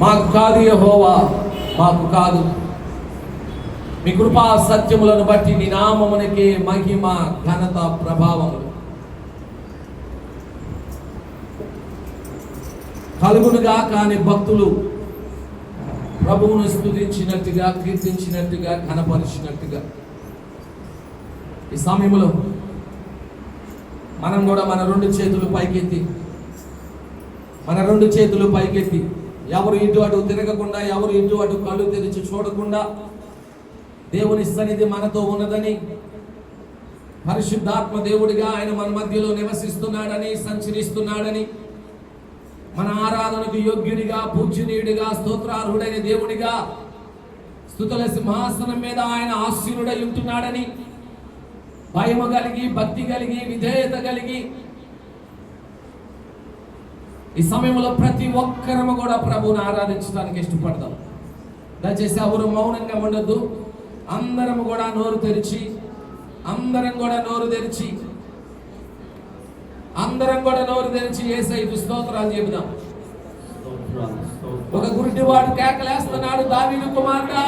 మాకు కాదు యహోవా మాకు కాదు. మీ కృపా సత్యములను బట్టి నీ నామమునికి మహిమ ఘనత ప్రభావములు. కలుగునుగా కాని భక్తులు ప్రభువును స్థుతించినట్టుగా కీర్తించినట్టుగా కనపరిచినట్టుగా ఈ సమయంలో మనం కూడా మన రెండు చేతులు పైకెత్తి మన రెండు చేతులు పైకెత్తి ఎవరు ఇటు అటు తిరగకుండా ఎవరు ఇటు అటు కళ్ళు తెరిచి చూడకుండా దేవుని సన్నిధి మనతో ఉన్నదని పరిశుద్ధాత్మ దేవుడిగా ఆయన మన మధ్యలో నివసిస్తున్నాడని సంచరిస్తున్నాడని మన ఆరాధనకు యోగ్యుడిగా పూజనీయుడిగా స్తోత్రార్హుడైన దేవుడిగా స్థుతుల సింహాసనం మీద ఆయన ఆశీనుడై ఉంటున్నాడని భయము కలిగి భక్తి కలిగి విధేయత కలిగి ఈ సమయంలో ప్రతి ఒక్కరము కూడా ప్రభువుని ఆరాధించడానికి ఇష్టపడతాం దయచేసి ఎవరు మౌనంగా ఉండొద్దు. అందరం కూడా నోరు తెరిచి అందరం కూడా నోరు తెరిచి అందరం కూడా నోరు తెరిచి ఏసైదు స్తోత్రాలు చెబుదాం. ఒక గుడ్డివాడు కేకలేస్తున్నాడు దావీదు కుమారుడా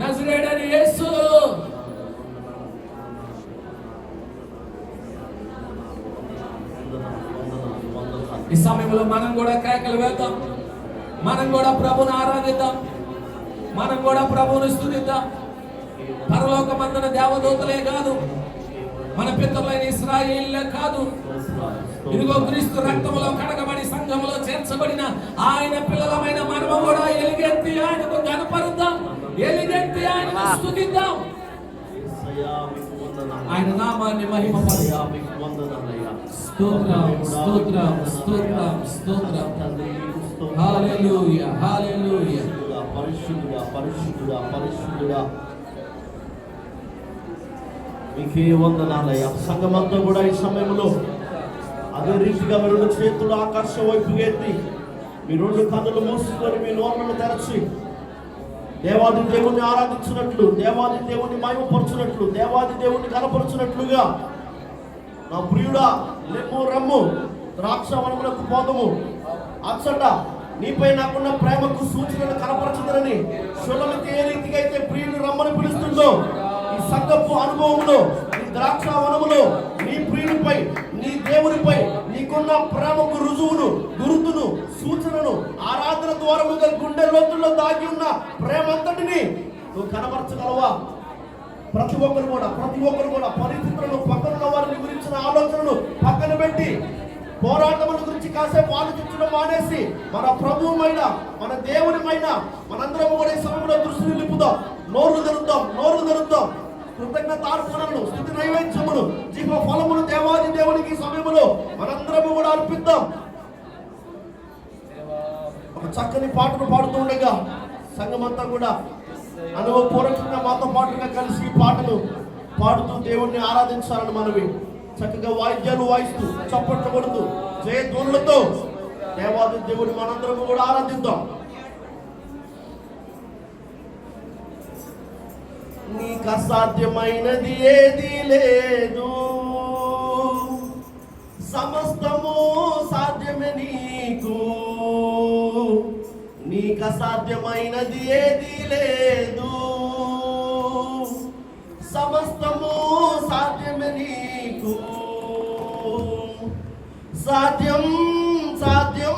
నజరేడని యేసు. సమయంలో మనం కూడా కేకలు వేద్దాం. మనం కూడా ప్రభుని ఆరాధిద్దాం. మనం కూడా ప్రభుని స్థుతిద్దాం. పరలోకమందున దేవదూతలే కాదు మన పితరులైన ఇస్రాయిల్లే కాదు. ఇదిగో క్రీస్తు రక్తములో కడగబడి సంఘములో చేర్చబడిన ఆయన పిల్లలమైన మనము కూడా ఎలుగెత్తి ఆయనకు కనపరుద్దాం. ఎలుగెత్తి ఆయనకు స్థుతిద్దాం. ఆయన నామాన్ని మహిమ స్తోత్రం స్తోత్రం స్తోత్రం స్తోత్రం. హల్లెలూయా హల్లెలూయా పరిశుద్ధుడా పరిశుద్ధుడా పరిశుద్ధుడా మీకే వందనాలయ్యా. సంఘమంతా కూడా ఈ సమయంలో అదే రీతిగా మీ రెండు చేతులు ఆకాశం వైపు ఎత్తి మీ రెండు కన్నులు మూసుకొని మీ నోర్లను తెరచి దేవాది దేవుణ్ణి ఆరాధించినట్లు దేవాది దేవుణ్ణి మహిమపరచునట్లు దేవాది దేవుణ్ణి కనపరచునట్లుగా నా ప్రియుడా లెమ్ము రమ్ము. ద్రాక్ష వనములకు పోదము. అచ్చట నీపై నాకున్న ప్రేమకు సూచనలు కనపరచుదరని శులమికి ఏ రీతిగా అయితే ప్రియుడు రమ్మని పిలుస్తుందో ఈ సంగపు అనుభవంలో ఈ ద్రాక్ష వనములో నీ ప్రియుడిపై నీ దేవునిపై నీకున్న ప్రేమకు రుజువును గురుతును సూచనను ఆరాధన ద్వారముగా గుండె లోతుల్లో దాగి ఉన్న ప్రేమంతటిని నువ్వు కనపరచగలవా? ప్రతి ఒక్కరు కూడా ప్రతి ఒక్కరు కూడా పరిస్థితులను పక్కనున్న వారిని గురించిన ఆలోచనలు పక్కన పెట్టి పోరాటముల గురించి కాసేపు ఆలోచించడం మానేసి మన ప్రభువుమైన మన దేవునిమైన మనందరం కూడా ఈ సమయంలో దృష్టి నిలుపుదాం. నోరు తెరుద్దాం నోరు తెరుద్దాం. కృతజ్ఞత అర్పణలు స్థుతి నైవేద్యములు జీవ ఫలములు దేవాది దేవునికి ఈ సమయంలో మనందరము కూడా అర్పిద్దాం. ఒక చక్కని పాటను పాడుతూ ఉండగా సంఘమంతా కూడా అనుభవపూర్వకంగా మాతో పాటుగా కలిసి పాటలు పాడుతూ దేవుణ్ణి ఆరాధించాలని మనవి. చక్కగా వాయిద్యాలు వాయిస్తూ చప్పట్లు కొడుతూ జయధ్వనులతో దేవాది దేవుని మనందరం కూడా ఆరాధిద్దాం. నీకు అసాధ్యమైనది ఏది లేదు. సమస్తము సాధ్యమే నీకు. నీకు అసాధ్యమైనది ఏది లేదు. సమస్తము సాధ్యమే నీకు. సాధ్యం సాధ్యం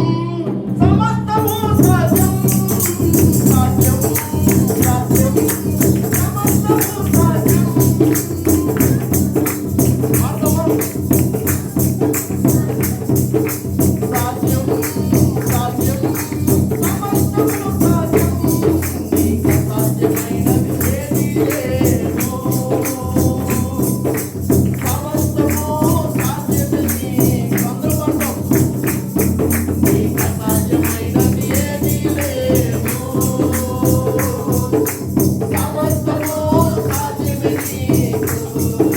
Calma, estou admitindo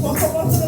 Vamos para a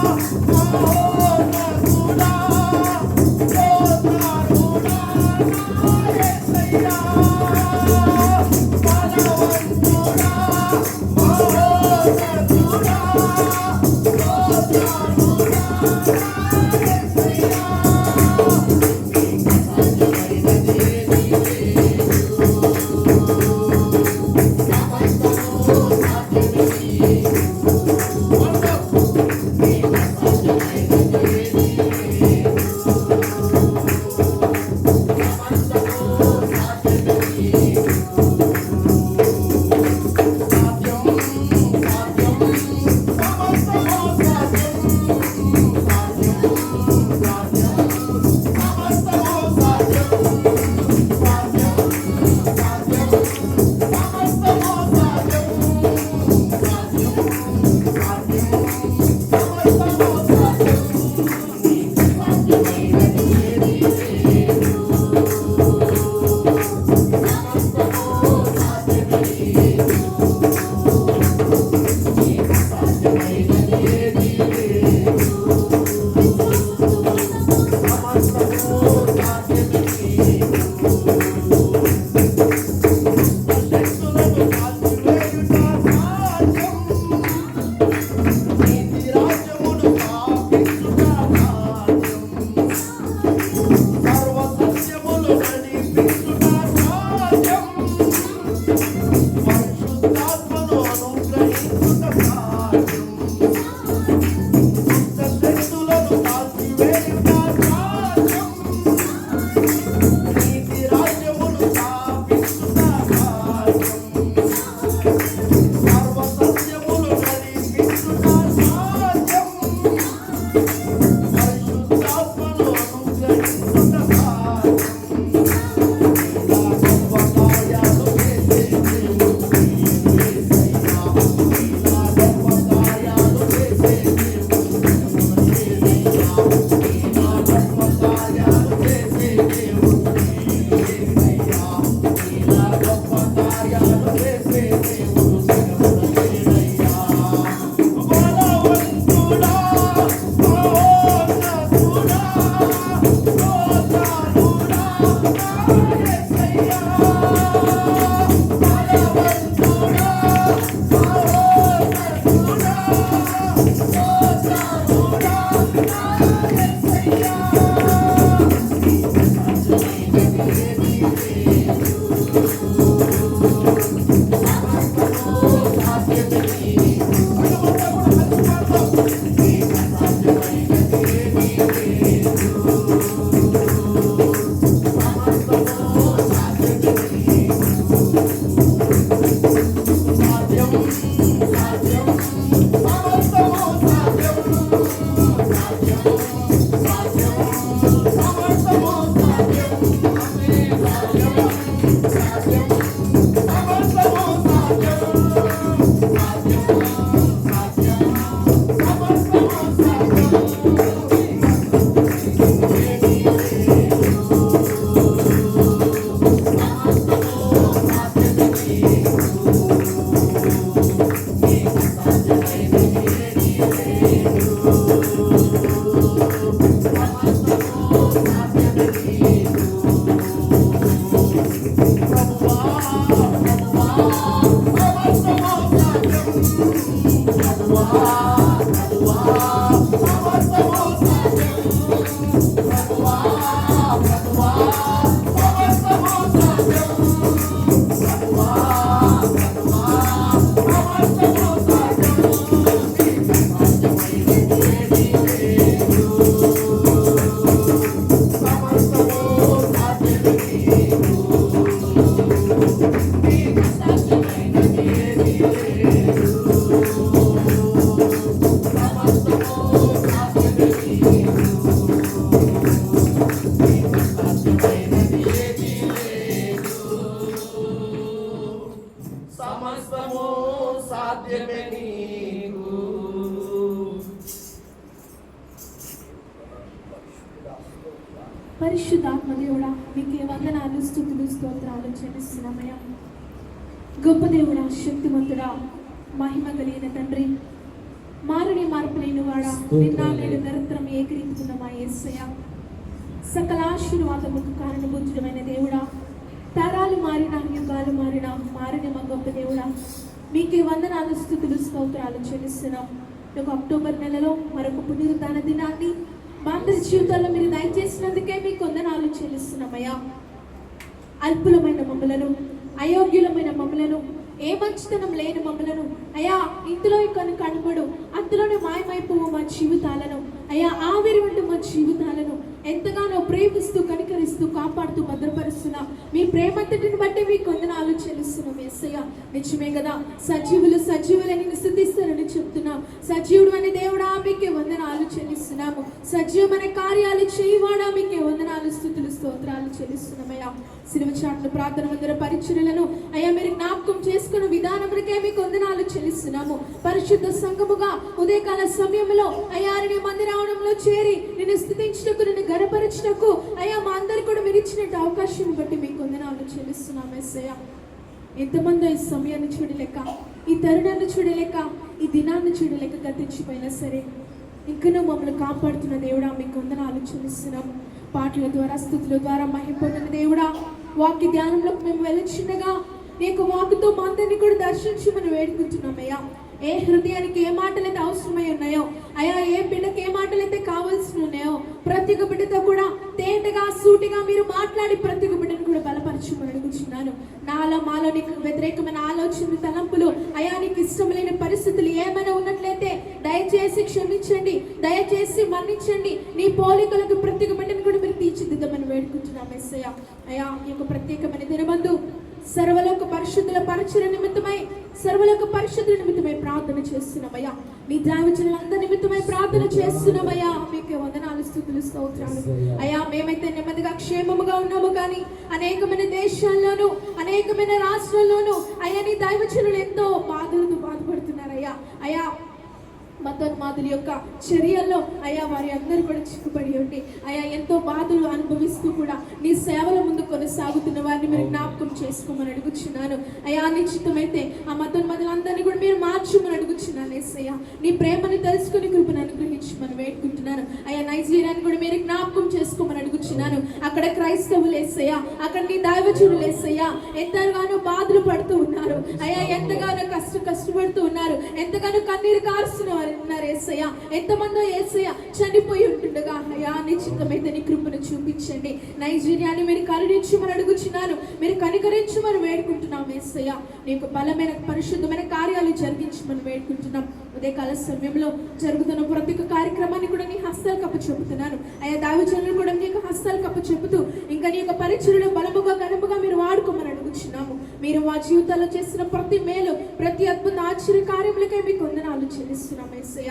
Oh, oh, oh, Oh. పరిశుద్ధాత్మ దేవుడా మీకే వందనాలు స్థుతులు స్తోత్రాలు చెల్లిస్తున్నామయ్యా. గొప్ప దేవుడా శక్తివంతుడా మహిమ కలిగిన తండ్రి మారని మార్పు లేని వాడా నిన్న నేడు నిరంతరం ఏకరీతున్న మా యేసయ్య. సకల ఆశీర్వాదముకు కారణభూతుడమైన దేవుడా తరాలు మారిన యుగాలు మారిన మారిన మా గొప్ప దేవుడా మీకే వందనాలు స్థుతులు స్తోత్రాలు చెల్లిస్తున్నాం. ఒక అక్టోబర్ నెలలో మరొక పునరుద్ధాన దినాన్ని మా అందరి జీవితాల్లో మీరు దయచేసినందుకే మీకు వందనాలు చెల్లిస్తున్నామయ్యా. అల్పులమైన మమ్మలను అయోగ్యులమైన మమ్మలను ఏ మంచితనం లేని మమ్మలను అయా ఇందులో కను కనబడు అందులోనే మాయమైపోవు మా జీవితాలను అయా ఆవిరి ఉండి మా జీవితాలను ఎంతగానో ప్రేమిస్తూ కనికరిస్తూ కాపాడుతూ భద్రపరుస్తున్న మీ ప్రేమంతటిని బట్టి మీ వందనాలు చెల్లిస్తున్నాం ఎస్సయ్య నిజమే కదా సజీవులు సజీవులని స్థుతిస్తారని చెప్తున్నా. సజీవుడు అనే దేవుడా మీకే వందనాలు చెల్లిస్తున్నాము. సజీవమైన కార్యాలు చేయవాడా మీకే వందనాలు స్థుతులు స్తోత్రాలు చెల్లిస్తున్నామయ్యా సిలువ చాట్లు ప్రార్థన మందిర పరిచయలను అయ్యా మీరు జ్ఞాపకం చేసుకున్న విధానములకే మీకు వందనాలు చెల్లిస్తున్నాము. పరిశుద్ధ సంఘముగా ఉదయకాల సమయంలో అయ్యా నీ మందిరావడంలో చేరి నిన్ను స్థుతించటకు నిన్ను గనపరచటకు అయ్యా మా అందరు కూడా మీరు ఇచ్చినట్టు అవకాశం బట్టి మీకు వందనాలు చెల్లిస్తున్నాం ఎస్సయ్య. ఎంతమంది ఈ సమయాన్ని చూడలేక ఈ తరుణాన్ని చూడలేక ఈ దినాన్ని చూడలేక గతించిపోయినా సరే ఇంకనూ మమ్మల్ని కాపాడుతున్న దేవుడా మీకు వందనాలు చెల్లిస్తున్నాం. పాటల ద్వారా స్థుతుల ద్వారా మహిమ దేవుడా వాక్య ధ్యానంలోకి మేము వెళ్ళి చిన్నగా నీకు వాకుతో మా అందరినీ కూడా దర్శించి మనం వేడుకుంటున్నామయ్యా ఏ హృదయానికి ఏ మాటలైతే అవసరమై ఉన్నాయో అయ్యా ఏ బిడ్డకి ఏ మాటలైతే కావాల్సి ఉన్నాయో ప్రతి ఒక్క బిడ్డతో కూడా తేటగా సూటిగా మీరు మాట్లాడి ప్రతి ఒక్క బిడ్డను కూడా బలపరచమని అడుగుతున్నాను నాలో మాలో నీకు వ్యతిరేకమైన ఆలోచనలు తలంపులు అయా నీకు ఇష్టం లేని పరిస్థితులు ఏమైనా ఉన్నట్లయితే దయచేసి క్షమించండి దయచేసి మరణించండి నీ పోలికలకు ప్రతి ఒక్క బిడ్డను కూడా మీరు తీర్చిదిద్దామని వేడుకుంటున్నాం ఎస్సయ్య. అయా ఈ యొక్క ప్రత్యేకమైన దినబంధు సర్వలోక పరిశుద్ధుల పరిచయ నిమిత్తమై సర్వలోక పరిశుద్ధుల నిమిత్తమై ప్రార్థన చేస్తున్నామయ్యా. నీ దావచనులందరి నిమిత్తమై ప్రార్థన చేస్తున్నామయ్యా. మీకు వందనాలు స్థుతులు స్తోత్రాలు. అయ్యా మేమైతే నెమ్మదిగా క్షేమముగా ఉన్నాము కానీ అనేకమైన దేశాల్లోనూ అనేకమైన రాష్ట్రాల్లోనూ అయ్యా నీ దైవచనులు ఎంతో బాధలతో బాధపడుతున్నారయ్యా. అయ్యా మతోన్మాదుల యొక్క చర్యల్లో అయ్యా వారి అందరూ కూడా చిక్కుపడి ఉండి అయ్యా ఎంతో బాధలు అనుభవిస్తూ కూడా నీ సేవల ముందు కొనసాగుతున్న వారిని మీరు జ్ఞాపకం చేసుకోమని అడుగుచున్నాను. అయ్యా నిశ్చితమైతే ఆ మతోన్మాదులందరినీ కూడా మీరు మార్చమని అడుగుచున్నాను ఎస్సయ్యా నీ ప్రేమను తెలుసుకుని కృపను అనుగ్రహించమని వేడుకుంటున్నాను. అయ్యా నైజీరియాని కూడా మీరు జ్ఞాపకం చేసుకోమని అడుగుచున్నాను. అక్కడ క్రైస్తవులు వేసయ్యా అక్కడ నీ దైవచులు వేసయ్యా ఎంతగానో బాధలు పడుతూ ఉన్నారు. అయ్యా ఎంతగానో కష్ట కష్టపడుతూ ఉన్నారు. ఎంతగానో కన్నీరు కారుస్తున్న వారు ఉన్నారు ఏసయ్య. ఎంతమందో ఏసయ్య చనిపోయి ఉంటుండగా అయ్యా నిశ్చితమైతే నీ కృపను చూపించండి. నైజీరియాని మీరు కరుణించమని అడుగుచున్నాను. మీరు కనికరించమని వేడుకుంటున్నాం ఏసయ్య. నీకు బలమైన పరిశుద్ధమైన కార్యాలు జరిగించమని వేడుకుంటున్నాం. ఉదయకాల సమయంలో జరుగుతున్న ప్రతి ఒక్క కార్యక్రమాన్ని కూడా నీ హస్తాలు కప్ప చెబుతున్నాను అయ్యా దావిజనులు కూడా మీకు హస్తాలు కప్ప చెబుతూ ఇంకా నీ యొక్క పరిచయలో బలముగా గనుపుగా మీరు వాడుకోమని అడుగుచున్నాము. మీరు మా జీవితాల్లో చేసిన ప్రతి మేలు ప్రతి అద్భుత ఆశ్చర్య కార్యములకై మీకు వందనాలు చెల్లిస్తున్నాం ఏసయ్య.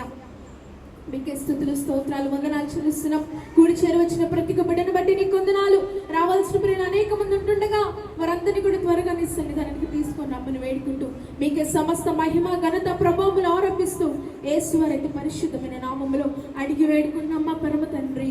మీకే స్థుతులు స్తోత్రాలు వందనాలు చెల్లిస్తున్నాం. కూడి చేరవచ్చిన ప్రతి ఒక్క బిడ్డను బట్టి నీకు వందనాలు. రావాల్సిన ప్రియులు అనేక మంది ఉంటుండగా వారందరినీ కూడా త్వరగా నీ సన్నిధానానికి తీసుకొని రమ్మని వేడుకుంటూ మీకే సమస్త మహిమ ఘనత ప్రభావములు ఆరోపిస్తూ ఏసువారైతే పరిశుద్ధమైన నామములో అడిగి వేడుకుంటున్నాం మా పరమ తండ్రి.